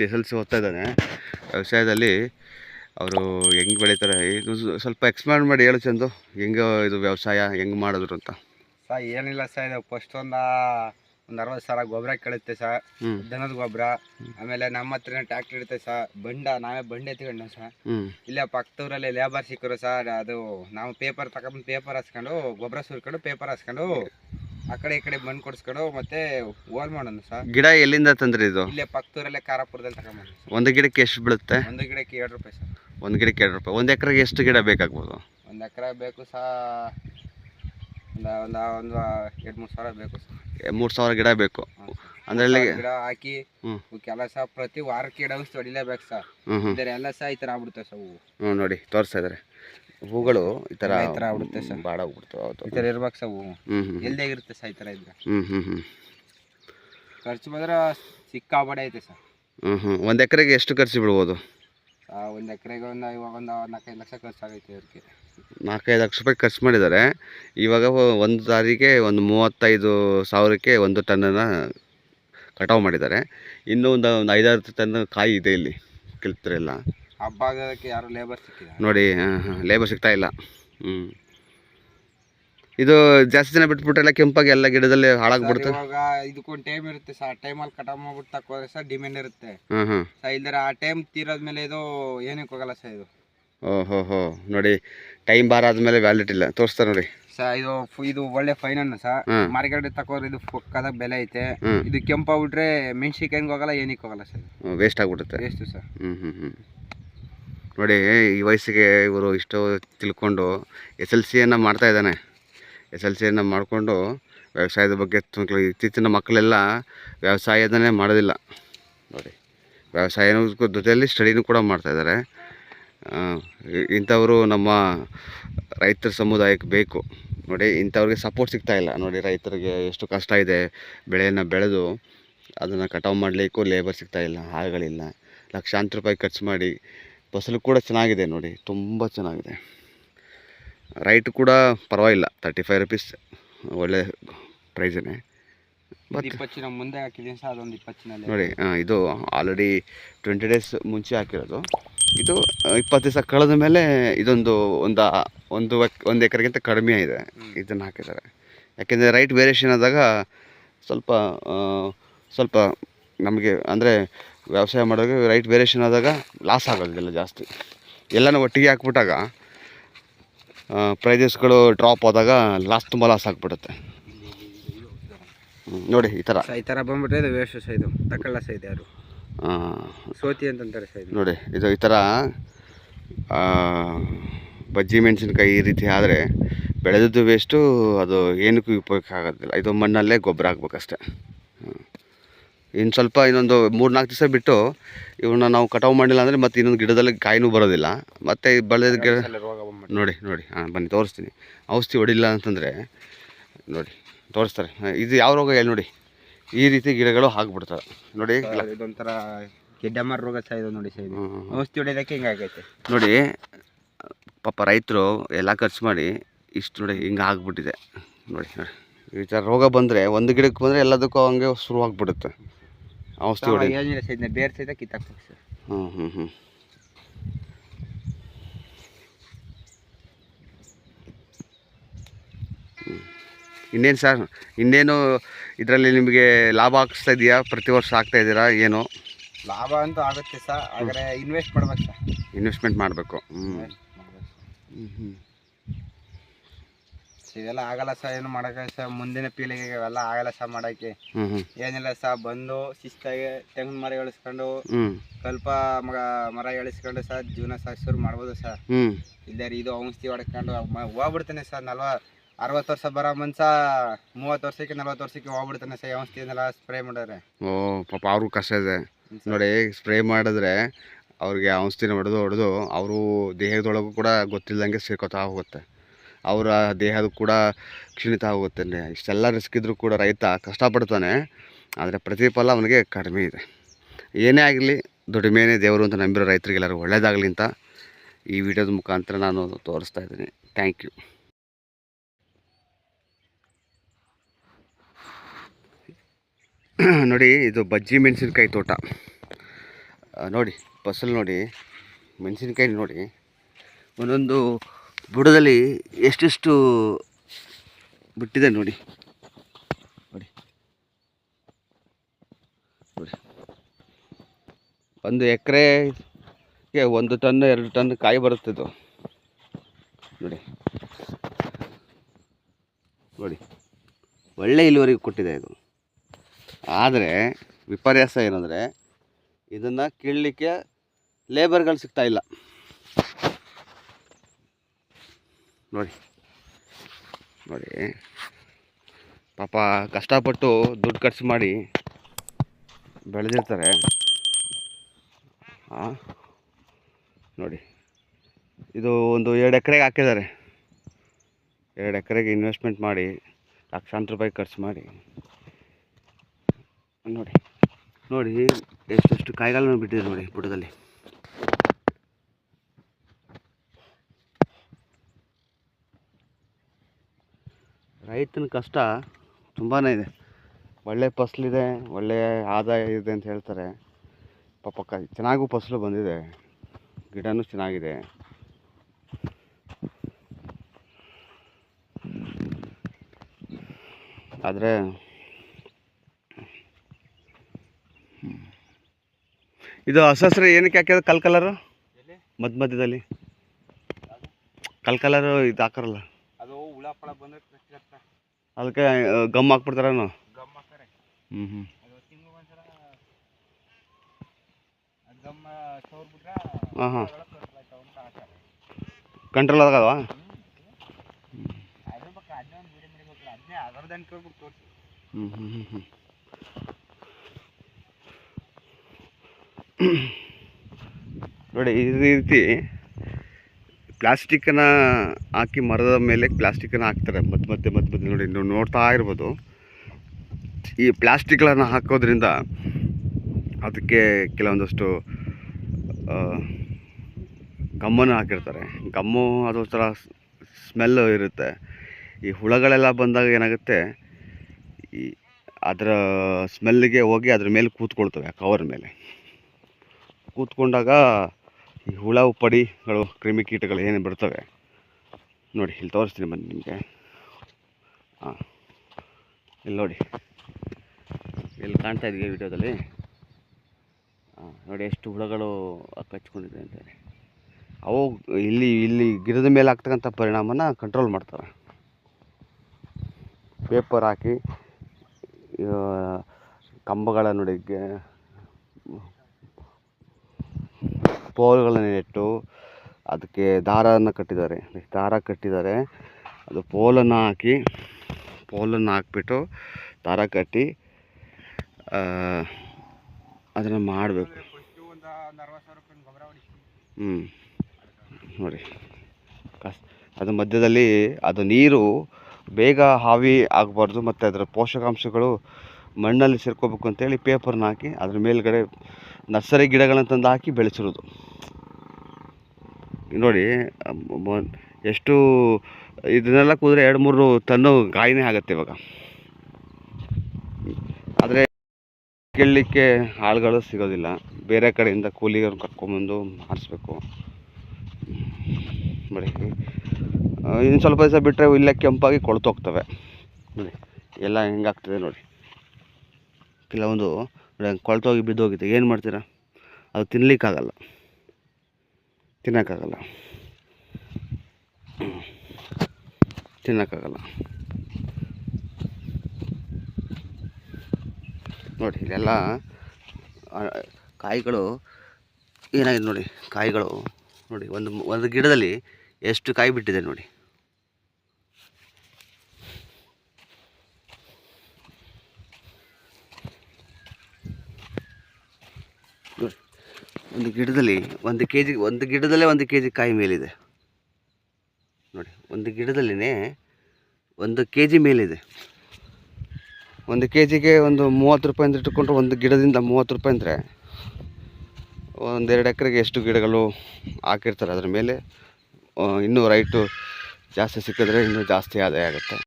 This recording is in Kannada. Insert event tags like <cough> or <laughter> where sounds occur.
ಎಸ್ ಎಲ್ ಸಿ ಓದ್ತಾ ಇದ್ದಾನೆ. ವ್ಯವಸಾಯದಲ್ಲಿ ಅವರು ಹೆಂಗೆ ಬೆಳೀತಾರೆ? ಇದು ಸ್ವಲ್ಪ ಎಕ್ಸ್ಪ್ಲೈನ್ ಮಾಡಿ ಹೇಳು ಚಂದು. ಹೆಂಗೆ ಇದು ವ್ಯವಸಾಯ ಹೆಂಗೆ ಮಾಡಿದ್ರು ಅಂತ. ಸರ್ ಏನಿಲ್ಲ ಸರ್ ಇದು ಫಸ್ಟ್ ಒಂದು ಒಂದು ಅರವತ್ತು ಸಾವಿರ ಗೊಬ್ಬರ ಕೇಳುತ್ತೆ ಸರ್ ದನದ ಗೊಬ್ಬರ ಆಮೇಲೆ ನಮ್ಮ ಹತ್ರ ಟ್ಯಾಕ್ಟರ್ ಇರುತ್ತೆ ಸರ್ ಬಂಡ ನಾವೇ ಬಂಡೆ ಎತ್ಕೊಂಡು ಸರ್ ಇಲ್ಲೇ ಪಕ್ಕದೂರಲ್ಲಿ ಲೇಬರ್ ಸಿಕ್ಕರು ಸರ್ ಅದು ನಾವು ಪೇಪರ್ ತಗೊಂಡು ಪೇಪರ್ ಹಾಸ್ಕೊಂಡು ಗೊಬ್ಬರ ಸುರ್ಕೊಂಡು ಪೇಪರ್ ಹಾಸ್ಕೊಂಡು ಆ ಕಡೆ ಈ ಕಡೆ ಬಂದು ಕೊಡಿಸ್ಕೊಂಡು ಮತ್ತೆ ಹೋಲ್ ಮಾಡೋಣ ಸರ್ ಗಿಡ ಎಲ್ಲಿಂದ ತಂದ್ರಿ ಇದು? ಇಲ್ಲೇ ಪಕ್ಕದೂರಲ್ಲೇ ಕಾರಾಪುರದಲ್ಲಿ ತಗೊಂಬಂದು ಒಂದು ಗಿಡಕ್ಕೆ ಎಷ್ಟು ಬೀಳುತ್ತೆ? ಒಂದು ಗಿಡಕ್ಕೆ ಎರಡು ರೂಪಾಯಿ ಸರ್. ಒಂದು ಗಿಡಕ್ಕೆ ಎರಡು ರೂಪಾಯಿ. ಒಂದು ಎಕರೆಗೆ ಎಷ್ಟು ಗಿಡ ಬೇಕಾಗ್ಬೋದು? ಒಂದು ಎಕರೆ ಬೇಕು ಸಹ ಒಂದು ಒಂದು ಒಂದು ಎರಡು ಮೂರು ಸಾವಿರ ಬೇಕು ಸರ್ ಮೂರು ಸಾವಿರ ಗಿಡ ಬೇಕು. ಅಂದ್ರೆ ಗಿಡ ಹಾಕಿ ಹ್ಮ್. ಕೆಲಸ ಪ್ರತಿ ವಾರಕ್ಕೆ ಗಿಡ ಔಷಧಿ ಹೊಡಿಲೇಬೇಕು ಸರ್ ಹ್ಞೂ ಹ್ಞೂ ಇದ್ರೆ ಎಲ್ಲ ಸಹ ಈ ಥರ ಆಗ್ಬಿಡುತ್ತೆ ಸರ್ ಹ್ಞೂ ನೋಡಿ ತೋರಿಸ್ತಾ ಇದ್ದಾರೆ ಹೂಗಳು ಈ ಥರ ಈ ಥರ ಆಗ್ಬಿಡುತ್ತೆ ಸರ್. ಬಾಡಾಗ್ಬಿಡ್ತಾವೆ ಹೌದು. ಈ ಥರ ಇರ್ಬೇಕು ಸರ್ ಹೂವು. ಹ್ಞೂ ಹ್ಞೂ ಎಲ್ದೇ ಇರುತ್ತೆ ಸರ್ ಈ ಥರ ಇದ್ರೆ? ಹ್ಞೂ ಹ್ಞೂ ಖರ್ಚು ಬಂದ್ರೆ ಸಿಕ್ಕಾಬಡೆ ಐತೆ ಸರ್. ಹ್ಞೂ ಹ್ಞೂ ಒಂದು ಎಕರೆಗೆ ಎಷ್ಟು ಖರ್ಚು ಬಿಡ್ಬೋದು ಒಂದು ಎಕರೆಗೆ ಒಂದು ಇವಾಗ ಒಂದು ನಾಲ್ಕೈದು ಲಕ್ಷ ಖರ್ಚಾಗೈತೆ ಅದಕ್ಕೆ ನಾಲ್ಕೈದು ಲಕ್ಷ ರೂಪಾಯಿ ಖರ್ಚು ಮಾಡಿದ್ದಾರೆ. ಇವಾಗ ಒಂದು ದಾರಿಗೆ ಒಂದು ಮೂವತ್ತೈದು ಸಾವಿರಕ್ಕೆ ಒಂದು ಟನ್ನನ್ನು ಕಟಾವು ಮಾಡಿದ್ದಾರೆ. ಇನ್ನೂ ಒಂದು ಒಂದು ಐದಾರು ಟನ್ ಕಾಯಿ ಇದೆ ಇಲ್ಲಿ ಕಿಲ್ತರೆಲ್ಲ ಹಬ್ಬ ಆಗೋದಕ್ಕೆ ಯಾರು ಲೇಬರ್ ಸಿಕ್ಕಿಲ್ಲ. ನೋಡಿ ಹಾಂ ಹಾಂ ಲೇಬರ್ ಸಿಗ್ತಾ ಇಲ್ಲ. ಹ್ಞೂ ಇದು ಜಾಸ್ತಿ ದಿನ ಬಿಟ್ಬಿಟ್ರೆಲ್ಲ ಕೆಂಪಾಗಿ ಎಲ್ಲ ಗಿಡದಲ್ಲಿ ಹಾಳಾಗ್ಬಿಡುತ್ತೆ? ಇವಾಗ ಇದಕ್ಕೊಂದು ಟೈಮ್ ಇರುತ್ತೆ ಸರ್. ಟೈಮಲ್ಲಿ ಕಟಾವ್ ಮಾಡ್ಬಿಟ್ಟು ತಕ್ಕೋದ್ರೆ ಸರ್ ಡಿಮ್ಯಾಂಡ್ ಇರುತ್ತೆ. ಹಾಂ ಹಾಂ. ಸರ್ ಇಲ್ದರೆ ಆ ಟೈಮ್ ತೀರೋದ್ಮೇಲೆ ಇದು ಏನಕ್ಕೆ ಹೋಗಲ್ಲ ಸರ್ ಇದು. ಓಹೋ ಹೋ. ನೋಡಿ ಟೈಮ್ ಬಾರ್ ಆದಮೇಲೆ ವ್ಯಾಲಿಟಿ ಇಲ್ಲ. ತೋರಿಸ್ತಾರೆ ನೋಡಿ. ಸರ್ ಇದು ಫು- ಇದು ಒಳ್ಳೆ ಫೈನ್ ಅನ್ನ ಸರ್. ಹ್ಮ್. ಮಾರ್ಕೆಟ್ ತಕೋದ್ರೆ ಇದು ಪಕ್ಕದ ಬೆಲೆ ಐತೆ. ಇದು ಇದು ಕೆಂಪಾಗ್ಬಿಟ್ರೆ ಮೆಣಸಿನ್ಕಾಯಿಗೆ ಹೋಗಲ್ಲ ಏನಕ್ಕೆ ಹೋಗಲ್ಲ ಸರ್. ವೇಸ್ಟ್ ಆಗಿಬಿಡುತ್ತೆ. ಎಷ್ಟು ಸರ್. ಹ್ಞೂ ಹ್ಞೂ ಹ್ಞೂ ನೋಡಿ, ಈ ವಯಸ್ಸಿಗೆ ಇವರು ಇಷ್ಟು ತಿಳ್ಕೊಂಡು ಎಸ್ ಎಲ್ ಸಿಯನ್ನು ಮಾಡ್ತಾ ಇದ್ದಾನೆ. ಎಸ್ ಎಲ್ ಸಿಯನ್ನು ಮಾಡಿಕೊಂಡು ವ್ಯವಸಾಯದ ಬಗ್ಗೆ ಇತ್ತೀಚಿನ ಮಕ್ಕಳೆಲ್ಲ ವ್ಯವಸಾಯದನ್ನೇ ಮಾಡೋದಿಲ್ಲ. ನೋಡಿ, ವ್ಯವಸಾಯನೂ ಜೊತೆಯಲ್ಲಿ ಸ್ಟಡಿನೂ ಕೂಡ ಮಾಡ್ತಾಯಿದ್ದಾರೆ ಇಂಥವರು ನಮ್ಮ ರೈತರ ಸಮುದಾಯಕ್ಕೆ ಬೇಕು. ನೋಡಿ, ಇಂಥವ್ರಿಗೆ ಸಪೋರ್ಟ್ ಸಿಗ್ತಾ ಇಲ್ಲ. ನೋಡಿ, ರೈತರಿಗೆ ಎಷ್ಟು ಕಷ್ಟ ಇದೆ, ಬೆಳೆಯನ್ನು ಬೆಳೆದು ಅದನ್ನು ಕಟಾವು ಮಾಡಲಿಕ್ಕೂ ಲೇಬರ್ ಸಿಗ್ತಾಯಿಲ್ಲ ಆಳುಗಳಿಲ್ಲ ಲಕ್ಷಾಂತರ ರೂಪಾಯಿ ಖರ್ಚು ಮಾಡಿ ಫಸಲು ಕೂಡ ಚೆನ್ನಾಗಿದೆ ನೋಡಿ ತುಂಬ ಚೆನ್ನಾಗಿದೆ. ರೈಟ್ ಕೂಡ ಪರವಾಗಿಲ್ಲ ತರ್ಟಿ ಫೈವ್ ರುಪೀಸ್ ಒಳ್ಳೆ ಪ್ರೈಸೇ ಮುಂದೆ ಹಾಕಿದ್ದೀನಿ ಸರ್ ಅದೊಂದು ಇಪ್ಪತ್ತು ನೋಡಿ ಇದು ಆಲ್ರೆಡಿ ಟ್ವೆಂಟಿ ಡೇಸ್ ಮುಂಚೆ ಹಾಕಿರೋದು. ಇದು ಇಪ್ಪತ್ತು ದಿವಸ ಕಳೆದ ಮೇಲೆ ಇದೊಂದು ಒಂದು ಒಂದು ಒಂದು ಎಕರೆಗಿಂತ ಕಡಿಮೆ ಇದೆ. ಇದನ್ನು ಹಾಕಿದ್ದಾರೆ. ಯಾಕೆಂದರೆ ರೈಟ್ ವೇರಿಯೇಷನ್ ಆದಾಗ ಸ್ವಲ್ಪ ಸ್ವಲ್ಪ ನಮಗೆ ಅಂದರೆ ವ್ಯವಸಾಯ ಮಾಡಿದಾಗ ರೈಟ್ ವೇರಿಯೇಷನ್ ಆದಾಗ ಲಾಸ್ ಆಗೋದಿಲ್ಲ ಜಾಸ್ತಿ. ಎಲ್ಲನೂ ಒಟ್ಟಿಗೆ ಹಾಕ್ಬಿಟ್ಟಾಗ ಪ್ರೈಸಸ್ಗಳು ಡ್ರಾಪ್ ಆದಾಗ ಲಾಸ್ ತುಂಬ ಲಾಸ್ ಆಗಿಬಿಡುತ್ತೆ. ನೋಡಿ ಈ ಥರ ಈ ಥರ ಬಂದ್ಬಿಟ್ರೆ ಇದು ವೇಸ್ಟ್ ಸೈದು ಇದು ಸೈದು ಯಾರು? ಸೋತಿ ಅಂತಂತಾರೆ ಸೈದು ಇದು. ನೋಡಿ ಇದು ಈ ಥರ ಬಜ್ಜಿ ಮೆಣಸಿನ್ಕಾಯಿ ಈ ರೀತಿ ಆದರೆ ಬೆಳೆದದ್ದು ವೇಸ್ಟು ಅದು ಏನಕ್ಕೂ ಉಪಯೋಗ ಆಗೋದಿಲ್ಲ. ಇದು ಮಣ್ಣಲ್ಲೇ ಗೊಬ್ಬರ ಹಾಕ್ಬೇಕಷ್ಟೆ. ಇನ್ನು ಸ್ವಲ್ಪ ಇನ್ನೊಂದು ಮೂರು ನಾಲ್ಕು ದಿವಸ ಬಿಟ್ಟು ಇವನ್ನ ನಾವು ಕಟಾವು ಮಾಡಿಲ್ಲ ಅಂದರೆ ಮತ್ತೆ ಇನ್ನೊಂದು ಗಿಡದಲ್ಲಿ ಕಾಯಿನೂ ಬರೋದಿಲ್ಲ. ಮತ್ತು ಬೆಳೆದ ಗಿಡ ನೋಡಿ ನೋಡಿ. ಹಾಂ ಬನ್ನಿ ತೋರಿಸ್ತೀನಿ. ಔಷಧಿ ಹೊಡಿಲ್ಲ ಅಂತಂದರೆ ನೋಡಿ ತೋರಿಸ್ತಾರೆ. ಇದು ಯಾವ ರೋಗ ಹೇಳಿ ನೋಡಿ. ಈ ರೀತಿ ಗಿಡಗಳು ಹಾಕ್ಬಿಡ್ತಾರೆ ನೋಡಿ ಇದೊಂಥರ ಗೆಡ್ಡಮರ ರೋಗ ಸಹ ಇದು ನೋಡಿ ಸರ್. ಔಷಧಿ ಹೊಡಿಯೋದಕ್ಕೆ ಹಿಂಗಾಗೈತೆ ನೋಡಿ ಪಾಪ ರೈತರು ಎಲ್ಲ ಖರ್ಚು ಮಾಡಿ ಇಷ್ಟು ನೋಡಿ ಹಿಂಗೆ ಆಗ್ಬಿಟ್ಟಿದೆ. ನೋಡಿ ನೋಡಿ. ಈ ಥರ ರೋಗ ಬಂದರೆ ಒಂದು ಗಿಡಕ್ಕೆ ಬಂದರೆ ಎಲ್ಲದಕ್ಕೂ ಹಂಗೆ ಶುರುವಾಗ್ಬಿಡುತ್ತೆ ಔಷಧಿ ಹೊಡಿ ಬೇರೆ ಸಹಿತ ಕಿತ್ತಾಕ್ಬೇಕು ಸರ್ ಹ್ಞೂ ಹ್ಞೂ ಹ್ಞೂ ಇನ್ನೇನು ಸರ್ ಇನ್ನೇನು ಇದರಲ್ಲಿ ನಿಮಗೆ ಲಾಭ ಆಗ್ತಾ ಇದೆಯಾ? ಪ್ರತಿ ವರ್ಷ ಆಗ್ತಾ ಇದ್ದೀರಾ ಏನು? ಲಾಭ ಅಂತೂ ಆಗುತ್ತೆ ಸರ್ ಆದರೆ ಇನ್ವೆಸ್ಟ್ ಮಾಡ್ಬೇಕು ಸರ್. ಇನ್ವೆಸ್ಟ್ಮೆಂಟ್ ಮಾಡಬೇಕು. ಹ್ಞೂ ಹ್ಞೂ ಹ್ಞೂ ಇವೆಲ್ಲ ಆಗಲ್ಲ ಸರ್ ಏನು ಮಾಡೋಕೆ ಸರ್ ಮುಂದಿನ ಪೀಳಿಗೆಗೆ ಇವೆಲ್ಲ ಆಗಲ್ಲ ಸರ್ ಮಾಡೋಕ್ಕೆ. ಏನಿಲ್ಲ ಸರ್ ಬಂದು ಶಿಸ್ತಾಗಿ ತೆಂಗಿನ ಮರ ಎಳಿಸ್ಕೊಂಡು ಸ್ವಲ್ಪ ಮಗ ಮರ ಎಳಿಸ್ಕೊಂಡು ಸರ್ ಜೀವನ ಸಹ ಶುರು ಮಾಡ್ಬೋದು ಸರ್. ಹ್ಞೂ ಇಲ್ಲಾರಿ ಇದು ಔಷಧಿ ಹೊಡ್ಕೊಂಡು ಹೋಗ್ಬಿಡ್ತಾನೆ ಸರ್ ನಲ್ವ ಅರವತ್ತು ವರ್ಷ ಬರೋ ಮನ್ಸ ಮೂವತ್ತು ವರ್ಷಕ್ಕೆ ನಲ್ವತ್ತು ವರ್ಷಕ್ಕೆ ಹೋಗ್ಬಿಡ್ತಾನೆ ಸರ್ ಔಷಧಿನೆಲ್ಲ ಸ್ಪ್ರೇ ಮಾಡಿದ್ರೆ. ಓ ಪಾಪ ಅವ್ರಿಗೂ ಕಷ್ಟ ಇದೆ. ನೋಡಿ ಸ್ಪ್ರೇ ಮಾಡಿದ್ರೆ ಅವ್ರಿಗೆ ಔಷಧಿನ ಹೊಡೆದು ಹೊಡೆದು ಅವರು ದೇಹದೊಳಗೂ ಕೂಡ ಗೊತ್ತಿಲ್ಲದಂಗೆ ಸೇರ್ಕೊತಾ ಹೋಗುತ್ತೆ. ಅವರ ದೇಹದ ಕೂಡ ಕ್ಷೀಣಿತ ಆಗುತ್ತೆ ಇಷ್ಟೆಲ್ಲ ರಿಸ್ಕ್ ಇದ್ದರೂ ಕೂಡ ರೈತ ಕಷ್ಟಪಡ್ತಾನೆ. ಆದರೆ ಪ್ರತಿಫಲ ಅವನಿಗೆ ಕಡಿಮೆ ಇದೆ. ಏನೇ ಆಗಲಿ ದುಡಿಮೆನೇ ದೇವರು ಅಂತ ನಂಬಿರೋ ರೈತರಿಗೆಲ್ಲರೂ ಒಳ್ಳೇದಾಗಲಿ ಅಂತ ಈ ವಿಡಿಯೋದ ಮುಖಾಂತರ ನಾನು ತೋರಿಸ್ತಾ ಇದ್ದೀನಿ. ಥ್ಯಾಂಕ್ ಯು <clears throat> ನೋಡಿ, ಇದು ಬಜ್ಜಿ ಮೆಣಸಿನ್ಕಾಯಿ ತೋಟ. ನೋಡಿ, ಫಸಲು ನೋಡಿ, ಮೆಣಸಿನ್ಕಾಯಿ ನೋಡಿ, ಒಂದೊಂದು ಬುಡದಲ್ಲಿ ಎಷ್ಟೆಷ್ಟು ಬಿಟ್ಟಿದೆ ನೋಡಿ. ನೋಡಿ. ಒಂದು ಎಕರೆಗೆ ಒಂದು ಟನ್, ಎರಡು ಟನ್ ಕಾಯಿ ಬರುತ್ತಿದ್ದು ನೋಡಿ. ನೋಡಿ. ಒಳ್ಳೆ ಇಳುವರಿ ಕೊಟ್ಟಿದೆ ಇದು. ಆದರೆ ವಿಪರ್ಯಾಸ ಏನಂದರೆ ಇದನ್ನು ಕೀಳಲಿಕ್ಕೆ ಲೇಬರ್ಗಳು ಸಿಗ್ತಾ ಇಲ್ಲ ನೋಡಿ. ನೋಡಿ. ಪಾಪ ಕಷ್ಟಪಟ್ಟು ದುಡ್ಡು ಖರ್ಚು ಮಾಡಿ ಬೆಳೆದಿರ್ತಾರೆ. ನೋಡಿ. ಇದು ಒಂದು ಎರಡು ಎಕರೆಗೆ ಹಾಕಿದ್ದಾರೆ. ಎರಡು ಎಕರೆಗೆ ಇನ್ವೆಸ್ಟ್ಮೆಂಟ್ ಮಾಡಿ ಲಕ್ಷಾಂತರ ರೂಪಾಯಿ ಖರ್ಚು ಮಾಡಿ. ನೋಡಿ. ನೋಡಿ, ಎಷ್ಟೆಷ್ಟು ಕಾಯಿಗಾಲ ಬಿಟ್ಟಿದೆ ನೋಡಿ ಬುಡದಲ್ಲಿ ರೈತನ ಕಷ್ಟ ತುಂಬಾ ಇದೆ. ಒಳ್ಳೆ ಫಸಲಿದೆ, ಒಳ್ಳೆ ಆದಾಯ ಇದೆ ಅಂತ ಹೇಳ್ತಾರೆ. ಪಾಪ ಕ, ಚೆನ್ನಾಗೂ ಫಸಲು ಬಂದಿದೆ. ಗಿಡನೂ ಚೆನ್ನಾಗಿದೆ. ಆದರೆ ಇದು ಹಸಸ್ರೆ ಏನಕ್ಕೆ ಹಾಕಿದ್ರೆ ಕಲ್ ಕಲರು ಮಧ್ಯ ಮಧ್ಯದಲ್ಲಿ. ಕಲ್ ಕಲರು ಇದು ಹಾಕಾರಲ್ಲ. ಅದು ಹುಳ ಪಳ ಕಷ್ಟ ಅದಕ್ಕೆ ಗಮ್ ಹಾಕ್ಬಿಡ್ತಾರೇನು ಗಮ್ ಹಾಕ್ತಾರೆ. ಹ್ಞೂ ಹ್ಞೂ ಹಾಂ ಹಾಂ. ಕಂಟ್ರೋಲ್ ಆಗಲ್ವಾ ಹ್ಞೂ ಹ್ಞೂ ಹ್ಞೂ ಹ್ಞೂ ನೋಡಿ ಈ ರೀತಿ ಪ್ಲಾಸ್ಟಿಕ್ಕನ್ನ ಹಾಕಿ ಮರದ ಮೇಲೆ ಪ್ಲಾಸ್ಟಿಕ್ಕನ್ನು ಹಾಕ್ತಾರೆ. ಮತ್ತೆ ಮತ್ತೆ ಮತ್ತೆ ಮತ್ತೆ ನೋಡಿ ನೀವು ನೋಡ್ತಾ ಇರ್ಬೋದು. ಈ ಪ್ಲಾಸ್ಟಿಕ್ಗಳನ್ನು ಹಾಕೋದ್ರಿಂದ ಅದಕ್ಕೆ ಕೆಲವೊಂದಷ್ಟು ಗಮ್ಮನ್ನು ಹಾಕಿರ್ತಾರೆ. ಗಮ್ಮು ಅದು ಥರ ಸ್ಮೆಲ್ ಇರುತ್ತೆ. ಈ ಹುಳಗಳೆಲ್ಲ ಬಂದಾಗ ಏನಾಗುತ್ತೆ, ಈ ಅದರ ಸ್ಮೆಲ್ಲಿಗೆ ಹೋಗಿ ಅದ್ರ ಮೇಲೆ ಕೂತ್ಕೊಳ್ತವೆ ಕವರ್ ಮೇಲೆ. ಕೂತ್ಕೊಂಡಾಗ ಈ ಹುಳ ಉಪ್ಪಡಿಗಳು ಕ್ರಿಮಿಕೀಟಗಳು ಏನು ಬರ್ತವೆ? ನೋಡಿ, ಇಲ್ಲಿ ತೋರಿಸ್ತೀನಿ ಬನ್ನಿ ನಿಮಗೆ. ಹಾಂ ಇಲ್ಲಿ ನೋಡಿ. ಇಲ್ಲಿ ಕಾಣ್ತಾ ಇದೆಯಾ ವಿಡಿಯೋದಲ್ಲಿ? ಹಾಂ ನೋಡಿ, ಎಷ್ಟು ಹುಳಗಳು ಕಚ್ಕೊಂಡಿದೆ ಅಂತೇಳಿ ಅವು ಇಲ್ಲಿ ಇಲ್ಲಿ ಗಿಡದ ಮೇಲೆ ಆಗ್ತಕ್ಕಂಥ ಪರಿಣಾಮನ ಕಂಟ್ರೋಲ್ ಮಾಡ್ತಾರೆ ಪೇಪರ್ ಹಾಕಿ ಕಂಬಗಳ ನೋಡಿ ಪೋಲ್ಗಳನ್ನು ನೆಟ್ಟು ಅದಕ್ಕೆ ದಾರವನ್ನು ಕಟ್ಟಿದ್ದಾರೆ. ದಾರ ಕಟ್ಟಿದ್ದಾರೆ. ಅದು ಪೋಲನ್ನು ಹಾಕಿ, ಪೋಲನ್ನು ಹಾಕ್ಬಿಟ್ಟು ದಾರ ಕಟ್ಟಿ ಅದನ್ನು ಮಾಡಬೇಕು. ಹ್ಞೂ ನೋಡಿ. ಕಸ್, ಅದು ಮಧ್ಯದಲ್ಲಿ ಅದು ನೀರು ಬೇಗ ಹಾವಿ ಆಗಬಾರ್ದು ಮತ್ತು ಅದರ ಪೋಷಕಾಂಶಗಳು ಮಣ್ಣಲ್ಲಿ ಸೇರ್ಕೋಬೇಕು ಅಂತೇಳಿ ಪೇಪರ್ನ ಹಾಕಿ ಅದ್ರ ಮೇಲ್ಗಡೆ ನರ್ಸರಿ ಗಿಡಗಳನ್ನು ತಂದು ಹಾಕಿ ಬೆಳೆಸಿರೋದು. ನೋಡಿ ಎಷ್ಟು, ಇದನ್ನೆಲ್ಲ ಕೂದ್ರೆ ಎರಡು ಮೂರು ತನ್ನು ಗಾಯನೇ ಆಗುತ್ತೆ ಇವಾಗ. ಆದರೆ ಕೇಳಲಿಕ್ಕೆ ಆಳುಗಳು ಸಿಗೋದಿಲ್ಲ. ಬೇರೆ ಕಡೆಯಿಂದ ಕೂಲಿಗರು ಕರ್ಕೊಂಬಂದು ಮಾಡಿಸ್ಬೇಕು ನೋಡಿ, ಇನ್ನು ಸ್ವಲ್ಪ ದಿವಸ ಬಿಟ್ಟರೆ ಇಲ್ಲೇ ಕೆಂಪಾಗಿ ಕೊಳ್ತೋಗ್ತವೆ ನೋಡಿ, ಎಲ್ಲ ಹೆಂಗಾಗ್ತದೆ ನೋಡಿ. ಕೆಲವೊಂದು ಕೊಳ್ತೋಗಿ ಬಿದ್ದೋಗಿದೆ ಏನು ಮಾಡ್ತೀರಾ? ಅದು ತಿನ್ನಲಿಕ್ಕಾಗಲ್ಲ ತಿನ್ನೋಕ್ಕಾಗಲ್ಲ. ತಿನ್ನೋಕ್ಕಾಗಲ್ಲ. ನೋಡಿ, ಇಲ್ಲೆಲ್ಲ ಕಾಯಿಗಳು, ಏನಾಗಿದೆ ನೋಡಿ, ಕಾಯಿಗಳು, ನೋಡಿ, ಒಂದು ಒಂದು ಗಿಡದಲ್ಲಿ ಎಷ್ಟು ಕಾಯಿ ಬಿಟ್ಟಿದೆ ನೋಡಿ. ಒಂದು ಗಿಡದಲ್ಲಿ ಒಂದು ಕೆ ಜಿ ಒಂದು ಗಿಡದಲ್ಲೇ ಒಂದು ಕೆ ಜಿ ಕಾಯಿ ಮೇಲಿದೆ. ನೋಡಿ, ಒಂದು ಗಿಡದಲ್ಲಿನೇ ಒಂದು ಕೆ ಜಿ ಮೇಲಿದೆ. ಒಂದು ಕೆ ಜಿಗೆ ಒಂದು ಮೂವತ್ತು ರೂಪಾಯಿ ಅಂತ ಇಟ್ಟುಕೊಂಡ್ರೆ ಒಂದು ಗಿಡದಿಂದ ಮೂವತ್ತು ರೂಪಾಯಿ ಅಂದರೆ ಒಂದೆರಡು ಎಕರೆಗೆ ಎಷ್ಟು ಗಿಡಗಳು ಹಾಕಿರ್ತಾರೆ. ಅದರ ಮೇಲೆ ಇನ್ನೂ ರೈಟು ಜಾಸ್ತಿ ಸಿಕ್ಕಿದ್ರೆ ಇನ್ನೂ ಜಾಸ್ತಿ ಆದಾಯ ಆಗುತ್ತೆ.